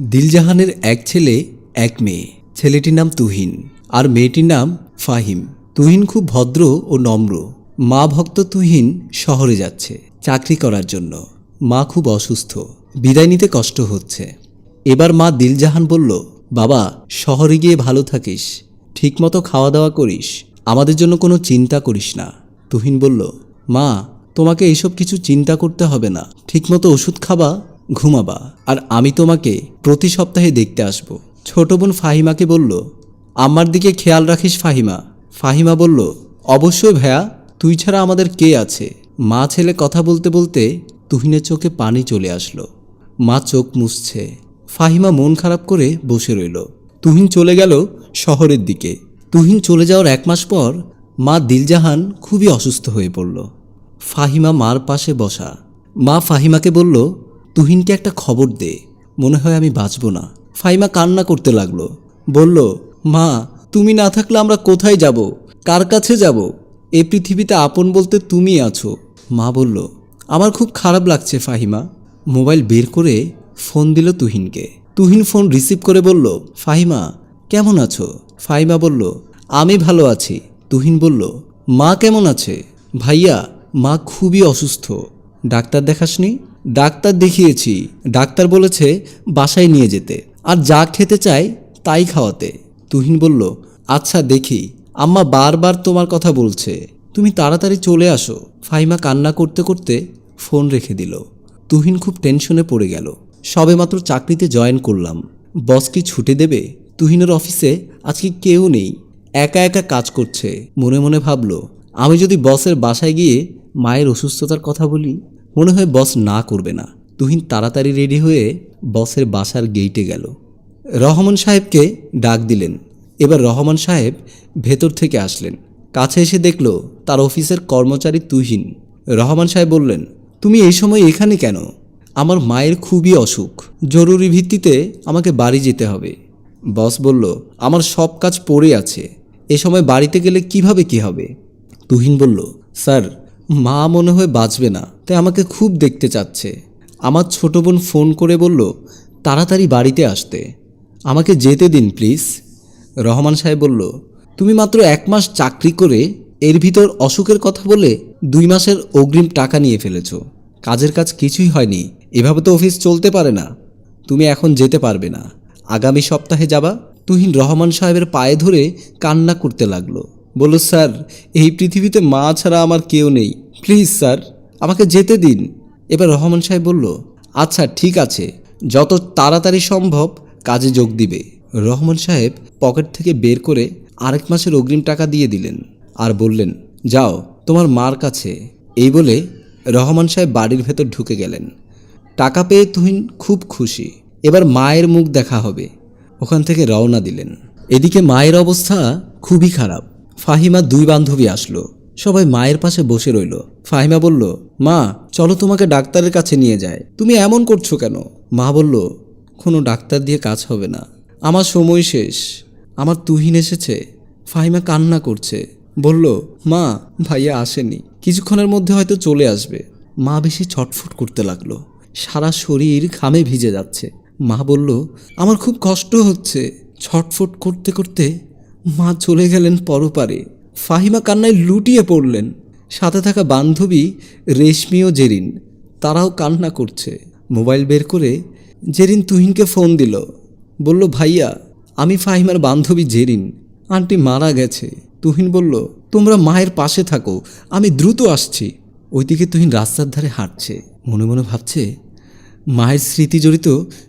দিলজাহানের এক ছেলে, এক মেয়ে। ছেলেটির নাম তুহিন আর মেয়েটির নাম ফাহিম। তুহিন খুব ভদ্র ও নম্র। মা ভক্ত তুহিন শহরে যাচ্ছে চাকরি করার জন্য। মা খুব অসুস্থ। বিদায় নিতে কষ্ট হচ্ছে। এবার মা দিলজাহান বলল, বাবা, শহরে গিয়ে ভালো থাকিস। ঠিকমতো খাওয়া দাওয়া করিস। আমাদের জন্য কোনো চিন্তা করিস না। তুহিন বলল, মা, তোমাকে এইসব কিছু চিন্তা করতে হবে না। ঠিকমতো ওষুধ খাবা ঘুমাবা, আর আমি তোমাকে প্রতি সপ্তাহে দেখতে আসব। ছোট বোন ফাহিমাকে বলল, আমার দিকে খেয়াল রাখিস ফাহিমা। ফাহিমা বলল, অবশ্যই ভাইয়া তুই ছাড়া আমাদের কে আছে? মা ছেলে কথা বলতে বলতে তুহিনের চোখে পানি চলে আসলো। মা চোখ মুছছে। ফাহিমা মন খারাপ করে বসে রইল। তুহিন চলে গেল শহরের দিকে। তুহিন চলে যাওয়ার এক মাস পর মা দিলজাহান খুবই অসুস্থ হয়ে পড়ল। ফাহিমা মার পাশে বসা। মা ফাহিমাকে বলল তুহিনকে একটা খবর দে, মনে হয় আমি বাঁচব না। ফাইমা কান্না করতে লাগল। বলল, মা, তুমি না থাকলে আমরা কোথায় যাব? কার কাছে যাব? এ পৃথিবীতে আপন বলতে তুমি আছো? মা বলল, আমার খুব খারাপ লাগছে ফাহিমা। মোবাইল বের করে ফোন দিল তুহিনকে। তুহিন ফোন রিসিভ করে বলল, ফাহিমা, কেমন আছো? ফাহিমা বলল, আমি ভালো আছি। তুহিন বলল, মা কেমন আছে? ভাইয়া, মা খুবই অসুস্থ। ডাক্তার দেখাসনি? ডাক্তার দেখিয়েছি। ডাক্তার বলেছে, বাসায় নিয়ে যেতে। আর যা খেতে চাই তাই খাওয়াতে। তুহিন বলল আচ্ছা দেখি। আম্মা বারবার তোমার কথা বলছে। তুমি তাড়াতাড়ি চলে আসো। ফাহিমা কান্না করতে করতে ফোন রেখে দিল। তুহিন খুব টেনশনে পড়ে গেল। সবেমাত্র চাকরিতে জয়েন করলাম। বস কি ছুটে দেবে? তুহিনের অফিসে আজকে কেউ নেই। একা একা কাজ করছে। মনে মনে ভাবল, আমি যদি বসের বাসায় গিয়ে মায়ের অসুস্থতার কথা বলি মনে হয় বস না করবে না। তুহিন তাড়াতাড়ি রেডি হয়ে বসের বাসার গেইটে গেল। রহমান সাহেবকে ডাক দিলেন। এবার রহমান সাহেব ভেতর থেকে আসলেন। কাছে এসে দেখল তার অফিসের কর্মচারী তুহিন। রহমান সাহেব বললেন, তুমি এই সময় এখানে কেন? আমার মায়ের খুবই অসুখ। জরুরি ভিত্তিতে আমাকে বাড়ি যেতে হবে। বস বলল, আমার সব কাজ পড়ে আছে। এ সময় বাড়িতে গেলে কীভাবে কি হবে? তুহিন বলল, স্যার মা মনে হয় বাঁচবে না, তাই আমাকে খুব দেখতে চাচ্ছে। আমার ছোট বোন ফোন করে বলল, তাড়াতাড়ি বাড়িতে আসতে। আমাকে যেতে দিন, প্লিজ। রহমান সাহেব বলল, তুমি মাত্র এক মাস চাকরি করে এর ভিতর অসুখের কথা বলে দুই মাসের অগ্রিম টাকা নিয়ে ফেলেছ। কাজের কাজ কিছুই হয়নি, এভাবে তো অফিস চলতে পারে না। তুমি এখন যেতে পারবে না। আগামী সপ্তাহে যাবা? তুহিন রহমান সাহেবের পায়ে ধরে কান্না করতে লাগল। বলল, স্যার, এই পৃথিবীতে মা ছাড়া আমার কেউ নেই। প্লিজ, স্যার, আমাকে যেতে দিন। এবার রহমান সাহেব বলল আচ্ছা ঠিক আছে। যত তাড়াতাড়ি সম্ভব কাজে যোগ দিবে। রহমান সাহেব পকেট থেকে বের করে আরেক মাসের অগ্রিম টাকা দিয়ে দিলেন আর বললেন, যাও, তোমার মার কাছে। এই বলে রহমান সাহেব বাড়ির ভেতর ঢুকে গেলেন। টাকা পেয়ে তুহিন খুব খুশি। এবার মায়ের মুখ দেখা হবে। ওখান থেকে রওনা দিলেন। এদিকে মায়ের অবস্থা খুবই খারাপ। ফাহিমা দুই বান্ধবী আসলো। সবাই মায়ের পাশে বসে রইল। ফাহিমা বলল, মা, চলো তোমাকে ডাক্তারের কাছে নিয়ে যায় তুমি এমন করছ কেন? মা বলল, কোনো ডাক্তার দিয়ে কাজ হবে না। আমার সময় শেষ। আমার তুহিন এসেছে। ফাহিমা কান্না করছে। বলল, মা, ভাইয়া আসেনি। কিছুক্ষণের মধ্যে হয়তো চলে আসবে। মা বেশি ছটফট করতে লাগল। সারা শরীর ঘামে ভিজে যাচ্ছে। মা বলল, আমার খুব কষ্ট হচ্ছে। ছটফট করতে করতে মা চলে গেলেন পরপারে। ফাহিমা কান্নায় লুটিয়ে পড়লেন। সাথে থাকা বান্ধবী রেশমি ও জেরিন, তারাও কান্না করছে। মোবাইল বের করে জেরিন তুহিনকে ফোন দিল। বলল, ভাইয়া, আমি ফাহিমার বান্ধবী জেরিন। আন্টি মারা গেছে। তুহিন বলল, তোমরা মায়ের পাশে থাকো, আমি দ্রুত আসছি। ওইদিকে তুহিন রাস্তার ধারে হাঁটছে। মনে মনে ভাবছে, মায়ের স্মৃতি জড়িত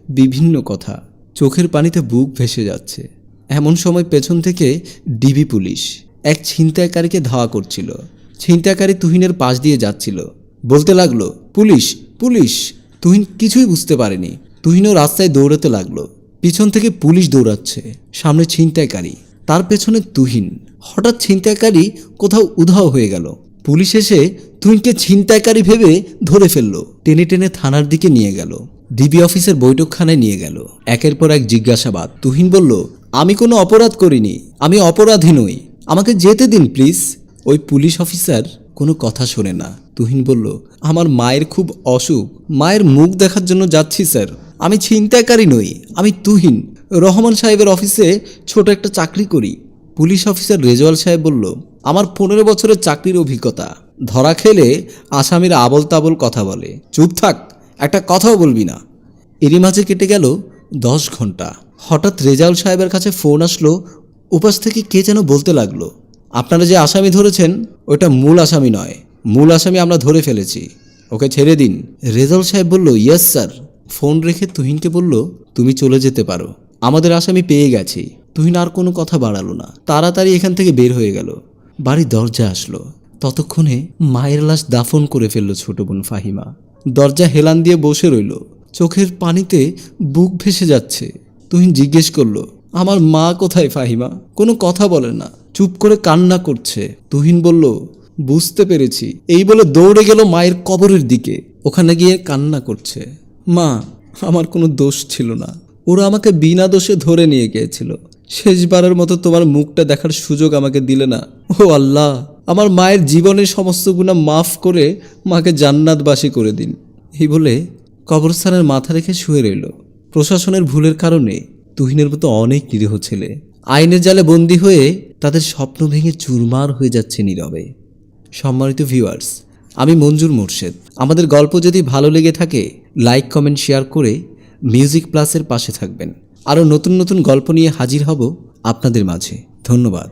বিভিন্ন কথা। চোখের পানিতে বুক ভেসে যাচ্ছে। এমন সময় পেছন থেকে ডিবি পুলিশ এক ছিনতাইকারীকে ধাওয়া করছিল। ছিনতাইকারী তুহিনের পাশ দিয়ে যাচ্ছিল। বলতে লাগল, পুলিশ পুলিশ! তুহিন কিছুই বুঝতে পারেনি। তুহিনও রাস্তায় দৌড়াতে লাগল। পিছন থেকে পুলিশ দৌড়াচ্ছে, সামনে ছিনতাইকারী। তার পেছনে তুহিন। হঠাৎ ছিনতাইকারী কোথাও উধাও হয়ে গেল। পুলিশ এসে তুহিনকে ছিনতাইকারী ভেবে ধরে ফেলল। টেনে টেনে থানার দিকে নিয়ে গেল। ডিবি অফিসের বৈঠকখানায় নিয়ে গেল। একের পর এক জিজ্ঞাসাবাদ। তুহিন বলল আমি কোনো অপরাধ করিনি, আমি অপরাধী নই। আমাকে যেতে দিন প্লিজ ওই পুলিশ অফিসার কোনো কথা শোনে না। তুহিন বলল, আমার মায়ের খুব অসুখ। মায়ের মুখ দেখার জন্য যাচ্ছি স্যার আমি ছিনতাইকারী নই, আমি তুহিন। রহমান সাহেবের অফিসে ছোট একটা চাকরি করি। পুলিশ অফিসার রেজওয়াল সাহেব বলল, আমার পনেরো বছরের চাকরির অভিজ্ঞতা। ধরা খেলে আসামিরা আবল তাবল কথা বলে। চুপ থাক, একটা কথাও বলবি না। এরই মাঝে কেটে গেল দশ ঘণ্টা। হঠাৎ রেজাউল সাহেবের কাছে ফোন আসলো, উপাস থেকে কে যেন বলতে লাগল। আপনারা যে আসামি ধরেছেন, ওটা মূল আসামি নয়। মূল আসামি আমরা ধরে ফেলেছি। ওকে ছেড়ে দিন। রেজাউল সাহেব বলল, ইয়েস, স্যার। ফোন রেখে তুহিনকে বলল, তুমি চলে যেতে পারো। আমাদের আসামি পেয়ে গেছি। তুহিন আর কোনো কথা বাড়ালো না। তাড়াতাড়ি এখান থেকে বের হয়ে গেল। বাড়ির দরজা আসলো। ততক্ষণে মায়ের লাশ দাফন করে ফেলল ছোট বোন ফাহিমা। দরজা হেলান দিয়ে বসে রইল। চোখের পানিতে বুক ভেসে যাচ্ছে। তুহিন জিজ্ঞেস করল, আমার মা কোথায় ফাহিমা? কোনো কথা বলে না। চুপ করে কান্না করছে। তুহিন বলল, বুঝতে পেরেছি। এই বলে দৌড়ে গেল মায়ের কবরের দিকে। ওখানে গিয়ে কান্না করছে। মা, আমার কোনো দোষ ছিল না। ওরা আমাকে বিনা দোষে ধরে নিয়ে গিয়েছিল। শেষবারের মতো তোমার মুখটা দেখার সুযোগ আমাকে দিলে না। ও আল্লাহ, আমার মায়ের জীবনের সমস্ত গুণা মাফ করে মাকে জান্নাতবাসী করে দিন। এই বলে কবরস্থানের মাথা রেখে শুয়ে রইল। প্রশাসনের ভুলের কারণে তুহিনের মতো অনেক নিরীহ ছেলে। আইনের জালে বন্দী হয়ে তাদের স্বপ্ন ভেঙে চুরমার হয়ে যাচ্ছে নীরবে। সম্মানিত ভিউয়ার্স, আমি মঞ্জুর মোর্শেদ। আমাদের গল্প যদি ভালো লেগে থাকে, লাইক, কমেন্ট, শেয়ার করে মিউজিক প্লাসের পাশে থাকবেন। আরও নতুন নতুন গল্প নিয়ে হাজির হব আপনাদের মাঝে। ধন্যবাদ।